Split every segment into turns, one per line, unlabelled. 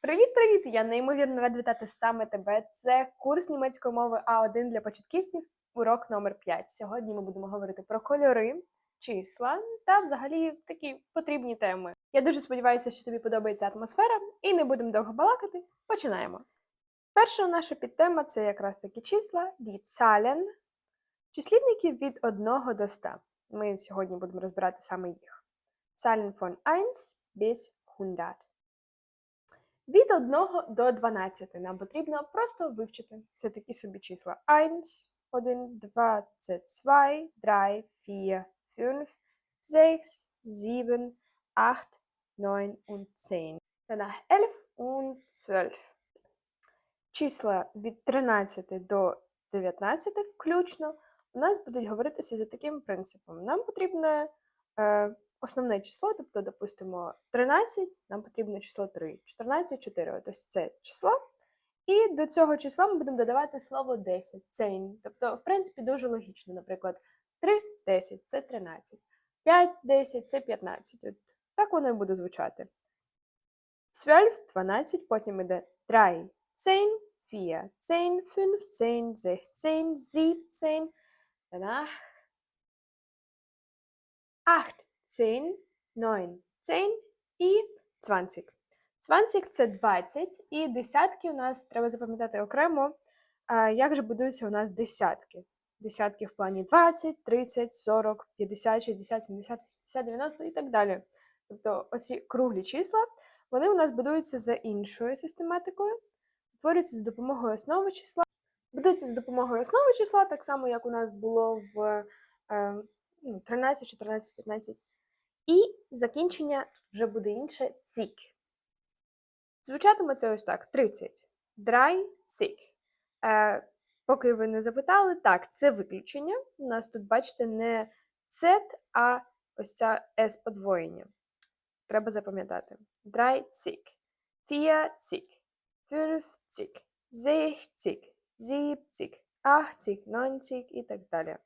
Привіт-привіт! Я неймовірно рада вітати саме тебе. Це курс німецької мови А1 для початківців, урок номер 5. Сьогодні ми будемо говорити про кольори, числа та взагалі такі потрібні теми. Я дуже сподіваюся, що тобі подобається атмосфера, і не будемо довго балакати. Починаємо. Перша наша підтема це якраз такі числа, die Zahlen, числівники від 1 до 100. Ми сьогодні будемо розбирати саме їх. Zahlen von 1 bis 100. Від 1 до 12 нам потрібно просто вивчити. Це такі собі числа. 1, 1, 2, це 2, 3, 4, 5, 6, 7, 8, 9 und 10. Danach 11 und 12. Числа від 13 до 19 включно у нас будуть говоритися за таким принципом. Нам потрібно е, основне число, тобто, допустимо, 13, нам потрібно число 3, 14, 4. Ось це число. І до цього числа ми будемо додавати слово 10, цейн. Тобто, в принципі, дуже логічно. Наприклад, 3 10 це 13, 5 10 це 15. От так воно і буде звучати. 12, 12, потім іде 3, цейн, 4, цейн, 5, цейн, 16, 17, danach 8, 10, 9, 10 і 20. 20 – це 20, і десятки у нас треба запам'ятати окремо, як же будуються у нас десятки. Десятки в плані 20, 30, 40, 50, 60, 70, 80, 90 і так далі. Тобто оці круглі числа, вони у нас будуються за іншою систематикою, утворюються за допомогою основи числа. Будуються за допомогою основи числа, так само, як у нас було в е, ну, 13, 14, 15. І закінчення вже буде інше цік. Звучатиме це ось так: 30. Драй цік. Е, поки ви не запитали, так, це виключення. У нас тут, бачите, не цет, а ось ця с подвоєння. Треба запам'ятати. Драй цік. Фія цік. Фюнф цік. Зех цік. Зіб цік. Ах цік. Нон цік і так далі.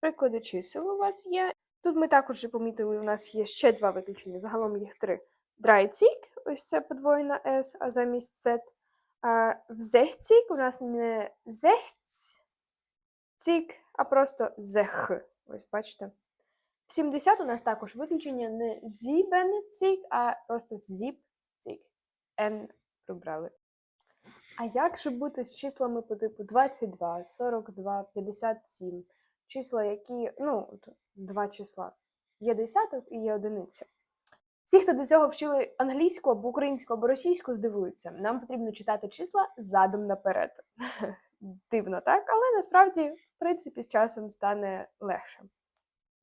Приклади чисел у вас є. Тут ми також помітили, у нас є ще два виключення, загалом їх три. Драйцік, ось це подвоєна S, а замість Z. А в зехцік у нас не зехць, а просто зех. Ось бачите. В 70 у нас також виключення не зібенцік, а просто зіпцік. N прибрали. А як же бути з числами по типу 22, 42, 57? Числа, які, ну, два числа. Є десяток і є одиниця. Всі, хто до цього вчили англійську або українську або російську, здивуються. Нам потрібно читати числа задом наперед. Дивно, так? Але насправді, в принципі, з часом стане легше.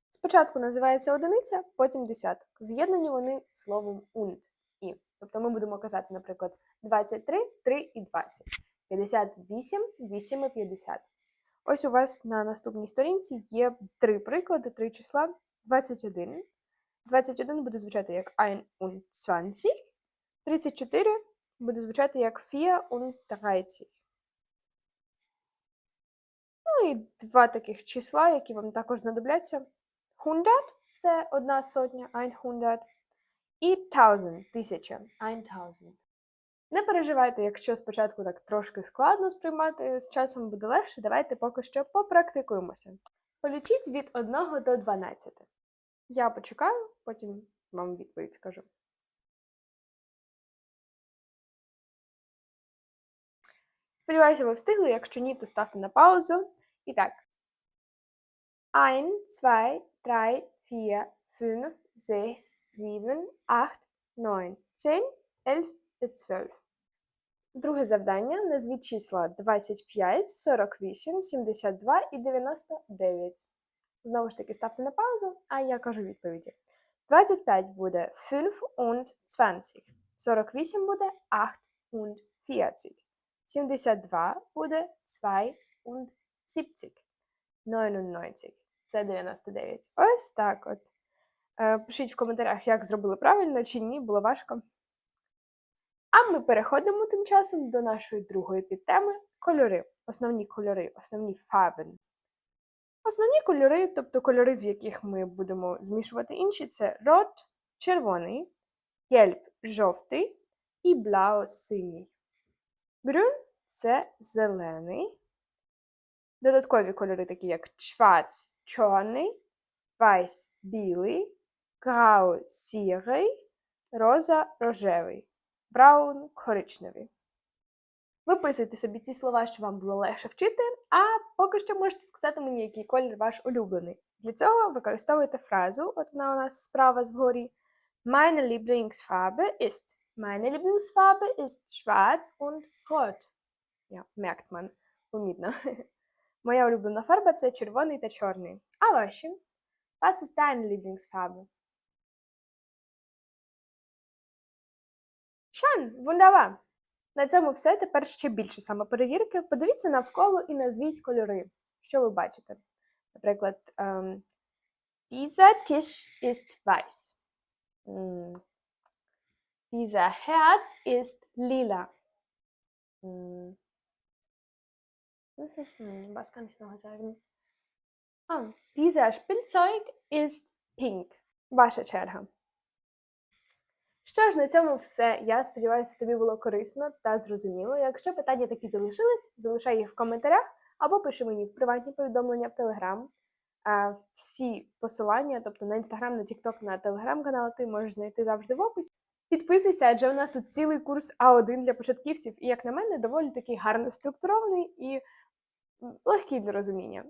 Спочатку називається одиниця, потім десяток. З'єднані вони словом und і. Тобто ми будемо казати, наприклад, 23, 3 і 20, 58, 8 і 50. Ось у вас на наступній сторінці є три приклади, три числа. 21. 21 буде звучати як 1 und 20. 34 буде звучати як 4 und 30. Ну і два таких числа, які вам також знадобляться. 100 – це одна сотня, 100. І 1000 – тисяча, 1000. Не переживайте, якщо спочатку так трошки складно сприймати, з часом буде легше, давайте поки що попрактикуємося. Полічіть від 1 до 12. Я почекаю, потім вам відповідь скажу. Сподіваюся, ви встигли. Якщо ні, то ставте на паузу. І так. 1, 2, 3, 4, 5, 6, 7, 8, 9, 10, 11 і 12. Друге завдання. Назвіть числа 25, 48, 72 і 99. Знову ж таки, ставте на паузу, а я кажу відповіді. 25 буде 5 und 20. 48 буде 8 und 40. 72 буде 2 und 70. 99. Це 99. Ось так от. Е, Пишіть в коментарях, як зробили правильно чи ні, було важко. А ми переходимо тим часом до нашої другої підтеми кольори. Основні кольори, основні фарбен. Основні кольори, тобто кольори, з яких ми будемо змішувати інші, це рот червоний, гельб жовтий, і blau синій. Grün – це зелений. Додаткові кольори, такі як schwarz – чорний, weiß – білий, grau – сірий, роза – рожевий, браун – коричневий. Виписуйте собі ці слова, щоб вам було легше вчити, а поки що можете сказати мені, який колір ваш улюблений. Для цього використовуйте фразу, от вона у нас справа згорі. Meine Lieblingsfarbe ist. Meine Lieblingsfarbe ist schwarz und rot. Ja, merkt man. Помітно. Моя улюблена фарба це червоний та чорний. А ваші? Was ist deine Lieblingsfarbe? Schön, wunderbar. На цьому все. Тепер ще більше самоперевірки. Подивіться навколо і назвіть кольори. Що ви бачите? Наприклад, dieser Tisch ist weiß. Dieser Herz ist lila. Was kann ich noch sagen? Ah, dieser Spielzeug ist pink. Ваша черга. Що ж, на цьому все. Я сподіваюся, тобі було корисно та зрозуміло. Якщо питання такі залишились, залишай їх в коментарях або пиши мені в приватні повідомлення в Телеграм. Всі посилання, тобто на інстаграм, на тікток, на телеграм-канал, ти можеш знайти завжди в описі. Підписуйся, адже у нас тут цілий курс А1 для початківців, і, як на мене, доволі такий гарно структурований і легкий для розуміння.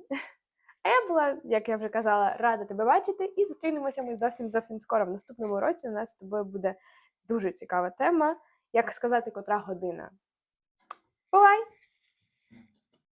А я була, як я вже казала, рада тебе бачити, і зустрінемося ми зовсім зовсім скоро. В наступному році у нас з тобою буде дуже цікава тема, як сказати, котра година. Бувай!